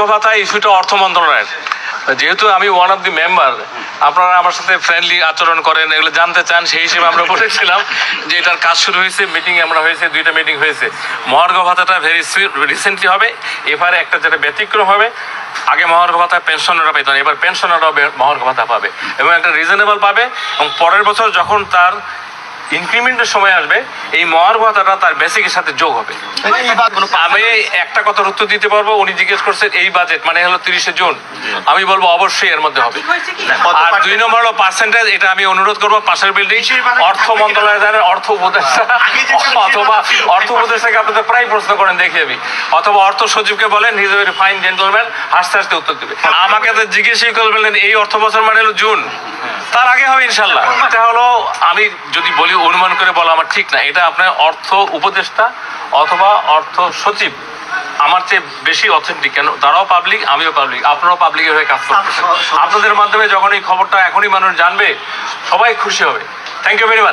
ভাতা ইস্যুটা অর্থ মন্ত্রণালয়ের। যেহেতু আমি ওয়ান অফ দি মেম্বার আপনারা আমার সাথে ফ্রেন্ডলি আচরণ করেন, এগুলো জানতে চান, সেই হিসেবে আমরা বলেছিলাম যে এটার কাজ শুরু হয়েছে মিটিং আমরা হয়েছে, দুইটা মিটিং হয়েছে। মহার্ঘ ভাতাটা ভেরি রিসেন্টলি হবে, এবারে একটা যেটা ব্যতিক্রম হবে, আগে মহার্ঘ ভাতা পেনশনাররা পেত এবার পেনশনাররাও বে- মহার্ঘ ভাতা পাবে এবং একটা রিজনেবল পাবে এবং পরের বছর যখন তার ইনক্রিমেন্টের সময় আসবে এই ভাতাটা তার বেসিকের সাথে যোগ হবে। আমি একটা কথার উত্তর দিতে পারব উনি জিজ্ঞেস করছেন এই বাজেট মানে হলো তিরিশে জুন? আমি বলব অবশ্যই এর মধ্যে হবে। আর দুই নম্বর হলো পার্সেন্টেজ এটা আমি অনুরোধ করব পাশের বিল্ডিং অর্থ মন্ত্রণালয় জানেন অর্থ উপদেষ্টা অথবা অর্থ উপদেষ্টাকে আপনাদের প্রায় প্রশ্ন করেন দেখে আমি অথবা অর্থ সচিবকে বলেন হিজ ভেরি ফাইন জেন্টলম্যান হাসতে হাসতে উত্তর দেবে। আমাকে তো জিজ্ঞেসই করবেন এই অর্থ বছর মানে হলো জুন? তার আগে হবে ইনশাল্লাহ এটা হলো আমি যদি বলি অনুমান করে বলা আমার ঠিক না। এটা আপনার অর্থ উপদেষ্টা অথবা অর্থ সচিব। আমার চেয়ে বেশি অথেন্টিক কেন? তারাও পাবলিক আমিও পাবলিক আপনারাও পাবলিকের হয়ে কাজ করতেছেন আপনাদের মাধ্যমে যখন এই খবরটা এখনই মানুষ জানবে সবাই খুশি হবে। Thank you very much